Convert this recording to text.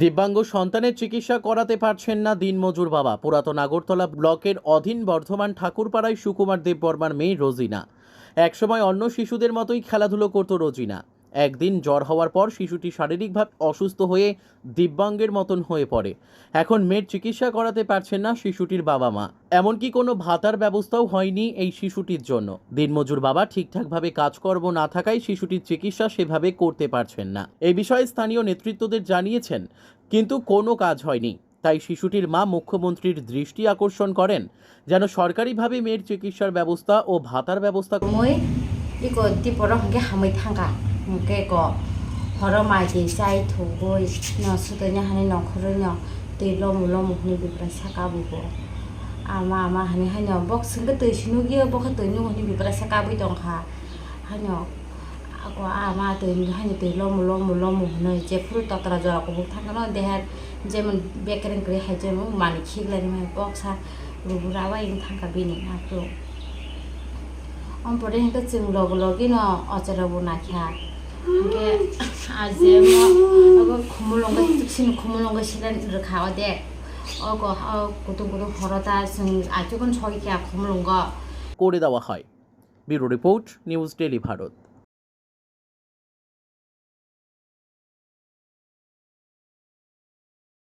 দিব্যাঙ্গ সন্তানের চিকিৎসা করাতে পারছেন না দিনমজুর বাবা। পুরাতন আগরতলা ব্লকের অধীন বর্ধমান ঠাকুরপাড়ায় সুকুমার দেববর্মার মেয়ে রোজিনা। একসময় অন্য শিশুদের মতোই খেলাধুলো করত রোজিনা। একদিন জ্বর হওয়ার পর শিশুটি শারীরিকভাবে অসুস্থ হয়ে দিব্যাঙ্গের মতন হয়ে পড়ে। এখন মেয়ের চিকিৎসা করাতে পারছেন না শিশুটির বাবা মা। এমনকি কোনো ভাতার ব্যবস্থাও হয়নি এই শিশুটির জন্য। দিনমজুর বাবা ঠিকঠাকভাবে কাজকর্ম না থাকায় শিশুটির চিকিৎসা সেভাবে করতে পারছেন না। এই বিষয়ে স্থানীয় নেতৃত্বদের জানিয়েছেন, কিন্তু কোনো কাজ হয়নি। তাই শিশুটির মা মুখ্যমন্ত্রীর দৃষ্টি আকর্ষণ করেন, যেন সরকারিভাবে মেয়ের চিকিৎসার ব্যবস্থা ও ভাতার ব্যবস্থা thangka hongke ko horo ma ji sai thu boi no su to nya hani no no ti lo mu lo mu ni bi pra saka bu bo ama ama hani hani bok sing ke tu shinu gi bok ke tu nu ni bi pra saka bu dong kha hani ako ama tu ni hani ti lo mu lo mu lo mu no je fru ta tra jara ko bu thangka no de har যেমন বেকারেন করে হয় যেমন মানে খিগলানি মানে Buxa রুবুরাবা in থাকা বিনি না তো অম্পরে হেঁকে চিং লগ লগি ন 이게 음. 아재 뭐 아고 고물렁거 뚝신 고물렁거 시간으로 가오데 어고 어 고등고등 걸어다 쓴 아직은 저기 그냥 고물렁거. 꼬리다와 하이. 미로 리포트 뉴스 데일리 파롯